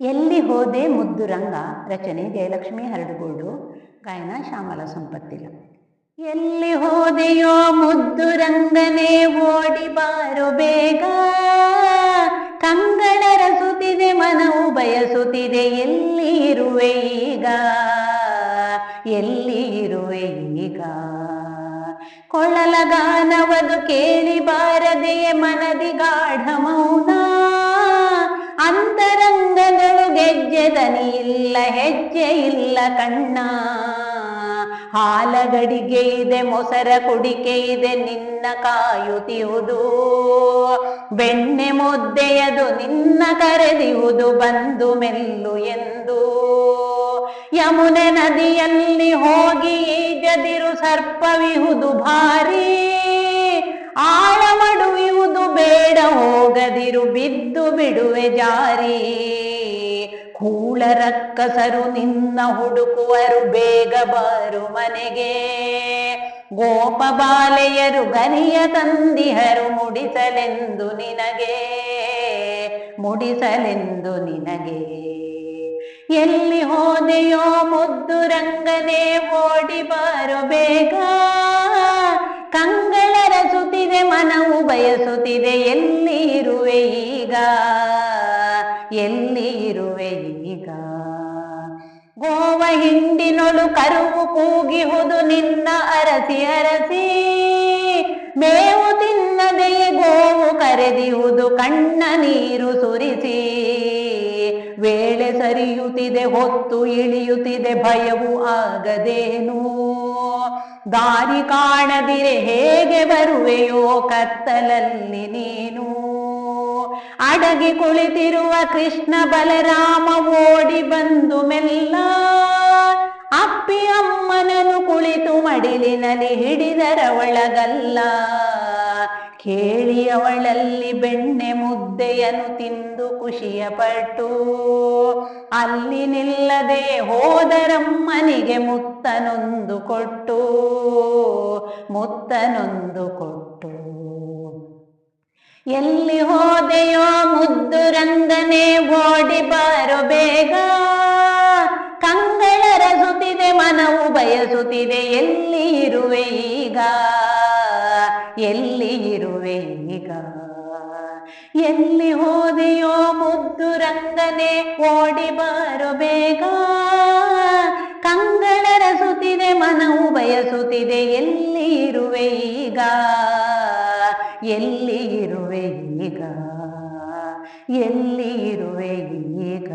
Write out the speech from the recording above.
ಎಲ್ಲಿ ಹೋದೆ ಮುದ್ದು ರಂಗ ರಚನೆ ಜಯಲಕ್ಷ್ಮಿ ಹರಡುಗೋಡು, ಗಾಯನ ಶ್ಯಾಮಲ ಸಂಪತ್ತಿಲ. ಎಲ್ಲಿ ಹೋದೆಯೋ ಮುದ್ದು ರಂಗನೆ ಓಡಿ ಬಾರು ಬೇಗ ಕಂಗಳರಸುತ್ತಿದೆ ಮನವು ಬಯಸುತ್ತಿದೆ, ಎಲ್ಲಿ ಇರುವೆ ಈಗ? ಎಲ್ಲಿ ಇರುವೆ ಈಗ? ಕೊಳಲ ಗಾನವದು ಕೇಳಿ ಬಾರದೆಯೇ ಮನದಿ ಗಾಢ ಮೌನ ಗೆಜ್ಜೆ ದನಿ ಇಲ್ಲ ಹೆಜ್ಜೆ ಇಲ್ಲ ಕಣ್ಣ. ಹಾಲಗಡಿಗೆ ಇದೆ, ಮೊಸರ ಕುಡಿಕೆ ಇದೆ, ನಿನ್ನ ಕಾಯುತ್ತಿಯುವುದು ಬೆಣ್ಣೆ ಮುದ್ದೆಯದು, ನಿನ್ನ ಕರೆದಿಯುವುದು ಬಂದು ಮೆಲ್ಲು ಎಂದು. ಯಮುನೆ ನದಿಯಲ್ಲಿ ಹೋಗಿ ಈಜದಿರು, ಸರ್ಪವಿಹುದು ಭಾರಿ. ಆಳ ಬೇಡ ಹೋಗದಿರು ಬಿದ್ದು ಬಿಡುವೆ ಜಾರಿ. ಕೂಳ ರಕ್ಕಸರು ನಿನ್ನ ಹುಡುಕುವರು ಬೇಗ ಬಾರು ಮನೆಗೆ. ಗೋಪಬಾಲೆಯರು ಗನಿಯ ತಂದಿಹರು ಮುಡಿಸಲೆಂದು ನಿನಗೆ. ಮುಡಿಸಲೆಂದು ನಿನಗೆ. ಎಲ್ಲಿ ಹೋದೆಯೋ ಮುದ್ದು ರಂಗನೇ ಓಡಿ ಬಾರು ಬೇಗ ಬಯಸುತ್ತಿದೆ ಎಲ್ಲಿ ಇರುವೆ ಈಗ? ಎಲ್ಲಿ ಇರುವೆ ಈಗ? ಗೋವ ಹಿಂಡಿನೊಳು ಕರುವು ಕೂಗಿಹುದು ನಿನ್ನ ಅರಸಿ ಅರಸಿ. ಮೇವು ತಿನ್ನದೆಯೇ ಗೋವು ಕರೆದಿಹುದು ಕಣ್ಣ ನೀರು ಸುರಿಸಿ. ವೇಳೆ ಸರಿಯುತ್ತಿದೆ, ಹೊತ್ತು ಇಳಿಯುತ್ತಿದೆ, ಭಯವು ಆಗದೇನು? ದಾರಿ ಕಾಣದಿರೆ ಹೇಗೆ ಬರುವೆಯೋ ಕತ್ತಲಲ್ಲಿ ನೀನು? ಅಡಗಿ ಕುಳಿತಿರುವ ಕೃಷ್ಣ ಬಲರಾಮ ಓಡಿ ಬಂದು ಮೆಲ್ಲ. ಅಪ್ಪಿ ಅಮ್ಮನನು ಕುಳಿತು ಮಡಿಲಿನಲ್ಲಿ ಹಿಡಿದರ ಒಳಗಲ್ಲ ಕೇಳಿ ಅವಳಲ್ಲಿ ಬೆಣ್ಣೆ ಮುದ್ದೆಯನ್ನು ತಿಂದು ಖುಷಿಯ ಪಟ್ಟು. ಅಲ್ಲಿ ನಿಲ್ಲದೆ ಹೋದರಮ್ಮನಿಗೆ ಮುತ್ತನೊಂದು ಕೊಟ್ಟು. ಮುತ್ತನೊಂದು ಕೊಟ್ಟು. ಎಲ್ಲಿ ಹೋದೆಯೋ ಮುದ್ದು ರಂದನೆ ಓಡಿ ಬಾರೋ ಬೇಗ. ಕಂಗಳರಸುತ್ತಿದೆ ಮನವು ಬಯಸುತ್ತಿದೆ, ಎಲ್ಲಿ ಇರುವೆ ಈಗ? ಎಲ್ಲಿ ಇರುವೆ ಈಗ? ಎಲ್ಲಿ ಹೋದೆಯೋ ಮುದ್ದು ರಂಗನೆ ಓಡಿ ಬಾರೋ ಬೇಗ? ಕಂಗಳರಸುತ್ತಿದೆ ಮನವು ಬಯಸುತ್ತಿದೆ, ಎಲ್ಲಿ ಇರುವೆ ಈಗ? ಎಲ್ಲಿ ಇರುವೆ ಈಗ? ಎಲ್ಲಿ ಇರುವೆ ಈಗ?